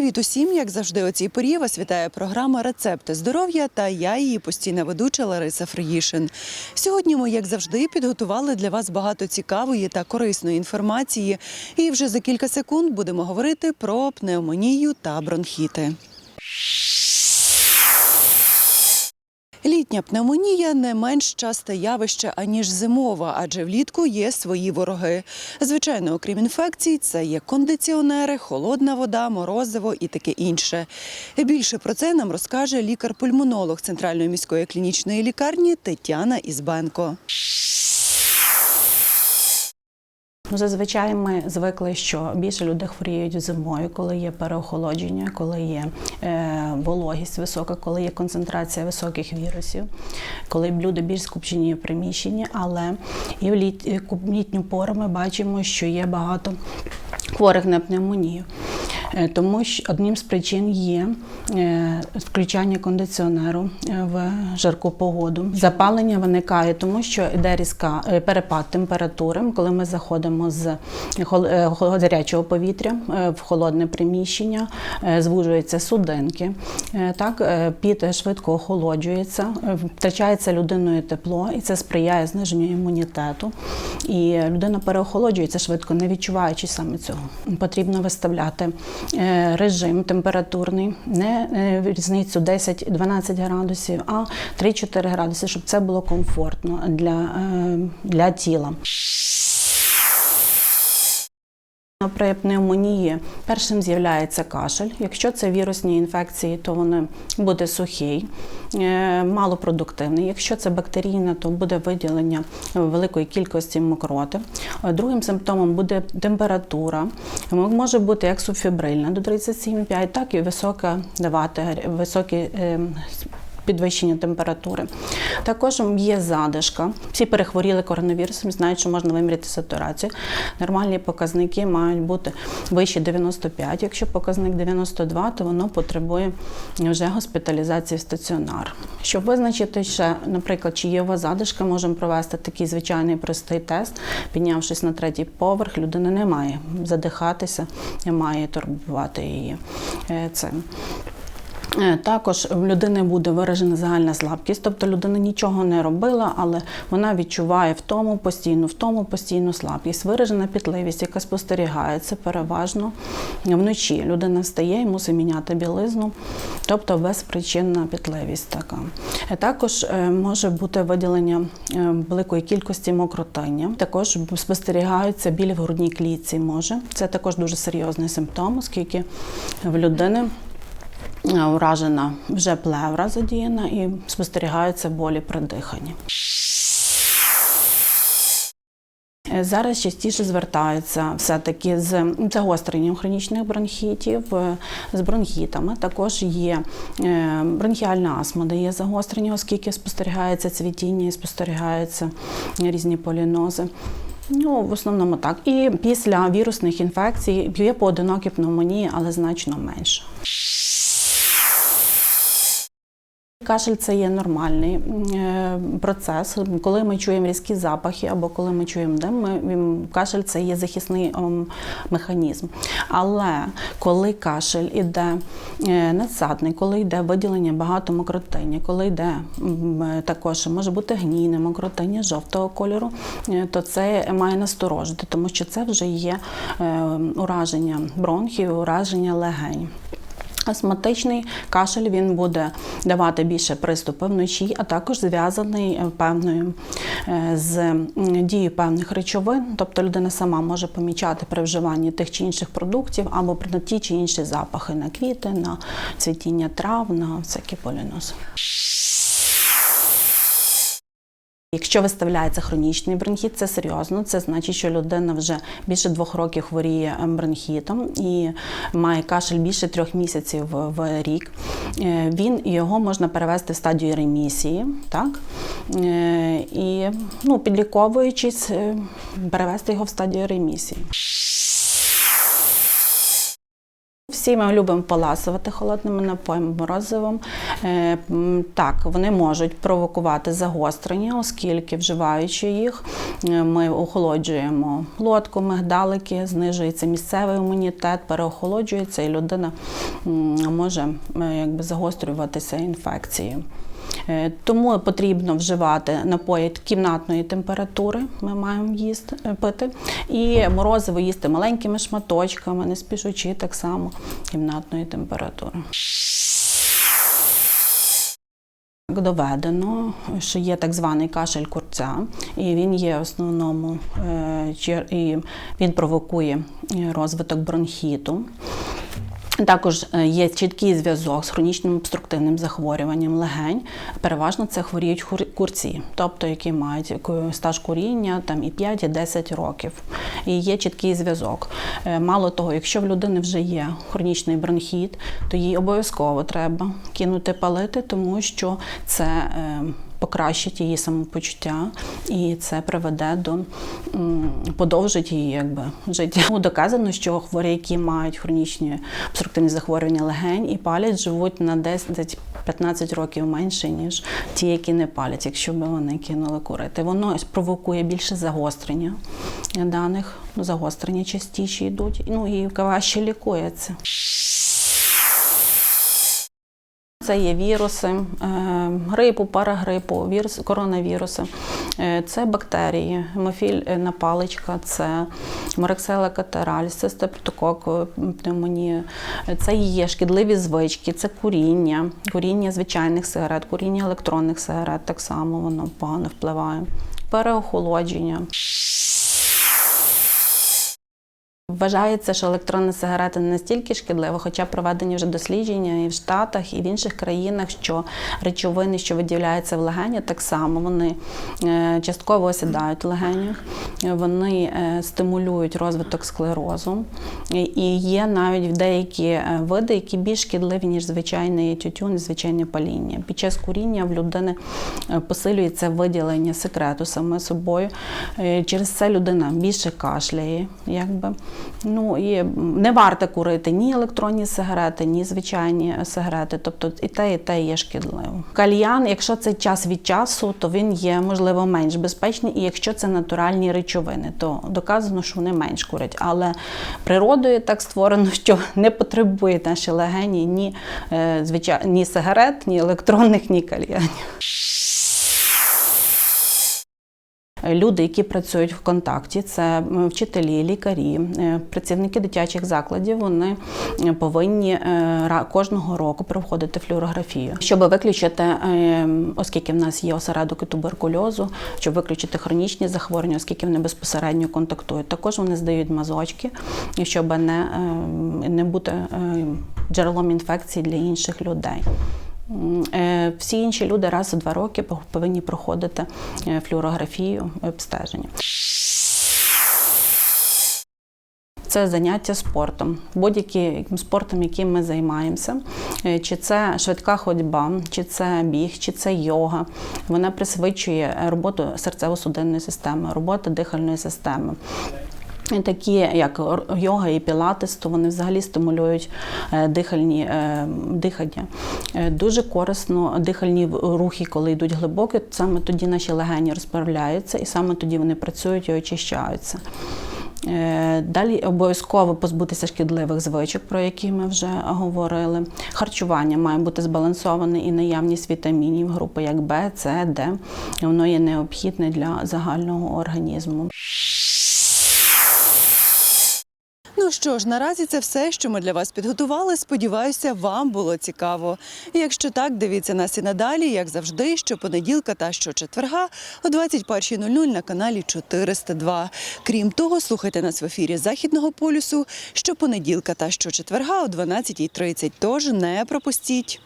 Привіт усім! Як завжди, у цій порі вас вітає програма Рецепти здоров'я та я її постійна ведуча Лариса Фриїшин. Сьогодні ми, як завжди, підготували для вас багато цікавої та корисної інформації. І вже за кілька секунд будемо говорити про пневмонію та бронхіти. Літня пневмонія не менш часте явище аніж зимова, адже влітку є свої вороги. Звичайно, окрім інфекцій, це є кондиціонери, холодна вода, морозиво і таке інше. Більше про це нам розкаже лікар-пульмонолог Центральної міської клінічної лікарні Тетяна Ізбенко. Ну, зазвичай ми звикли, що більше люди хворіють зимою, коли є переохолодження, коли є е, вологість висока, коли є концентрація високих вірусів, коли люди більш скупчені в приміщенні, але і в літ, літню пору ми бачимо, що є багато хворих на пневмонію. Е, Тому що одним з причин є е, включання кондиціонеру е, в жарку погоду. Запалення виникає, тому що йде різка перепад температури, коли ми заходимо з гарячого повітря в холодне приміщення, звужуються судинки. Так, піт швидко охолоджується, втрачається людиною тепло, і це сприяє зниженню імунітету. І людина переохолоджується швидко, не відчуваючи саме цього. Потрібно виставляти режим температурний, не е, різницю 10-12 градусів, а 3-4 градуси, щоб це було комфортно для, е, для тіла. При пневмонії першим з'являється кашель. Якщо це вірусні інфекції, то вони буде сухий, е, малопродуктивний. Якщо це бактерійна, то буде виділення великої кількості мокроти. Е, Другим симптомом буде температура. Може бути як субфібрильна до 37,5, так і висока давати високі е, підвищення температури. Також є задишка. Всі перехворіли коронавірусом, знають, що можна виміряти сатурацію. Нормальні показники мають бути вище 95. Якщо показник 92, то воно потребує вже госпіталізації в стаціонар. Щоб визначити ще, наприклад, чи є у вас задишка, можемо провести такий звичайний простий тест. Піднявшись на третій поверх, людина не має задихатися, не має турбувати її е, цим. Е, Також в людини буде виражена загальна слабкість, тобто людина нічого не робила, але вона відчуває втому постійну, втому постійну слабкість, виражена пітливість, яка спостерігається переважно вночі. Людина встає і мусить міняти білизну, тобто безпричинна пітливість така. Е, Також е, може бути виділення великої кількості мокротиння. Також спостерігаються біль в грудній клітці. Може це також дуже серйозний симптом, оскільки в людини. Уражена вже плевра задіяна і спостерігаються болі при диханні. Зараз частіше звертаються все-таки з загостренням хронічних бронхітів, е, з бронхітами. Також є е, бронхіальна астма, де є загострення, оскільки спостерігається цвітіння і спостерігаються різні полінози. Ну, в основному так. І після вірусних інфекцій є поодинокі пневмонії, але значно менше. Кашель це є нормальний е, процес. Коли ми чуємо різкі запахи або коли ми чуємо дим, ми, кашель це є захисний механізм. Але коли кашель іде е, надсадний, коли йде виділення багато мокротиння, коли йде е, також може бути гнійне мокротиння жовтого кольору, то це має насторожити, тому що це вже є ураження бронхів, ураження легень. Астматичний кашель він буде давати більше приступи вночі, а також зв'язаний е, певною е, з дією певних речовин. Тобто людина сама може помічати при вживанні тих чи інших продуктів або на ті чи інші запахи на квіти, на цвітіння трав, на всякі полінози. Якщо виставляється хронічний бронхіт, це серйозно. Це значить, що людина вже більше двох років хворіє ем, бронхітом і має кашель більше трьох місяців в- рік. Е, Він його можна перевести в стадію ремісії, так Е, і ну, підліковуючись, е, перевести його в стадію ремісії. Всі ми любимо поласувати холодними напоями, морозивом. Е, Так, вони можуть провокувати загострення, оскільки вживаючи їх, е, ми охолоджуємо лодку, мигдалики, знижується місцевий імунітет, переохолоджується, і людина може е, якби загострюватися інфекцією. Тому потрібно вживати напої кімнатної температури. Ми маємо їсти пити, і морозиво їсти маленькими шматочками, не спішучи так само кімнатної температури. Доведено, що є так званий кашель курця, і він є в основному е, і він провокує е, розвиток бронхіту. Також е, є чіткий зв'язок з хронічним обструктивним захворюванням легень. Переважно це хворіють курці, тобто які мають ку- стаж куріння там і 5, і 10 років. І є чіткий зв'язок. Е, Мало того, якщо в людини вже є хронічний бронхіт, то їй обов'язково треба кинути палити, тому що це. Покращить її самопочуття, і це приведе до подовжить її якби життя. Доказано, що хворі, які мають хронічні обструктивні захворювання легень і палять, живуть на 10-15 років менше, ніж ті, які не палять, якщо б вони кинули курити. Воно провокує більше загострення даних, ну, загострення частіше йдуть, ну і важче лікується. Це є віруси е, грипу, парагрипу, вірус, коронавіруси. Е, Це бактерії, гемофільна паличка, це морексела катераль, це стептокок, пневмонія. Е, Це є шкідливі звички, це куріння, куріння звичайних сигарет, куріння електронних сигарет так само воно погано впливає. Переохолодження. Вважається, що електронні сигарети не настільки шкідлива, хоча проведені вже дослідження і в Штатах, і в інших країнах, що речовини, що виділяються в легені, так само вони е, частково осідають в легенях, вони е, стимулюють розвиток склерозу. І- є навіть деякі е, види, які більш шкідливі, ніж звичайний тютюн звичайне паління. Під час куріння в людини посилюється виділення секрету саме собою. Через це людина більше кашляє, якби. Ну і не варто курити ні електронні сигарети, ні звичайні сигарети. Тобто і те, і те є шкідливо. Кальян, якщо це час від часу, то він є можливо менш безпечний. І якщо це натуральні речовини, то доказано, що вони менш курять. Але природою так створено, що не потребує наші легені ні, е, звичай... ні сигарет, ні електронних, ні кальянів. Люди, які працюють в контакті, це вчителі, лікарі, е, працівники дитячих закладів, вони е, повинні е, кожного року проходити флюорографію, щоб виключити, оскільки в нас є осередок і туберкульозу, щоб виключити хронічні захворювання, оскільки вони безпосередньо контактують. Також вони здають мазочки, щоб не, не бути джерелом інфекції для інших людей. Е, Всі інші люди раз у два роки пов- повинні проходити е, флюорографію обстеження. Це заняття спортом, будь-яким спортом, яким ми займаємося, Е, чи це швидка ходьба, чи це біг, чи це йога. Вона присвичує роботу серцево-судинної системи, роботу дихальної системи. Такі як йога і пілатес, то вони взагалі стимулюють е, дихальні е, дихання. Е, Дуже корисно дихальні рухи, коли йдуть глибоко, саме тоді наші легені розправляються, і саме тоді вони працюють і очищаються. Далі обов'язково позбутися шкідливих звичок, про які ми вже говорили. Харчування має бути збалансоване і наявність вітамінів групи як Б, С, Д. Воно є необхідне для загального організму. Що ж, наразі це все, що ми для вас підготували. Сподіваюся, вам було цікаво. І якщо так, дивіться нас і надалі, як завжди, щопонеділка та щочетверга о 21.00 на каналі 402. Крім того, слухайте нас в ефірі Західного полюсу щопонеділка та щочетверга о 12.30. Тож не пропустіть.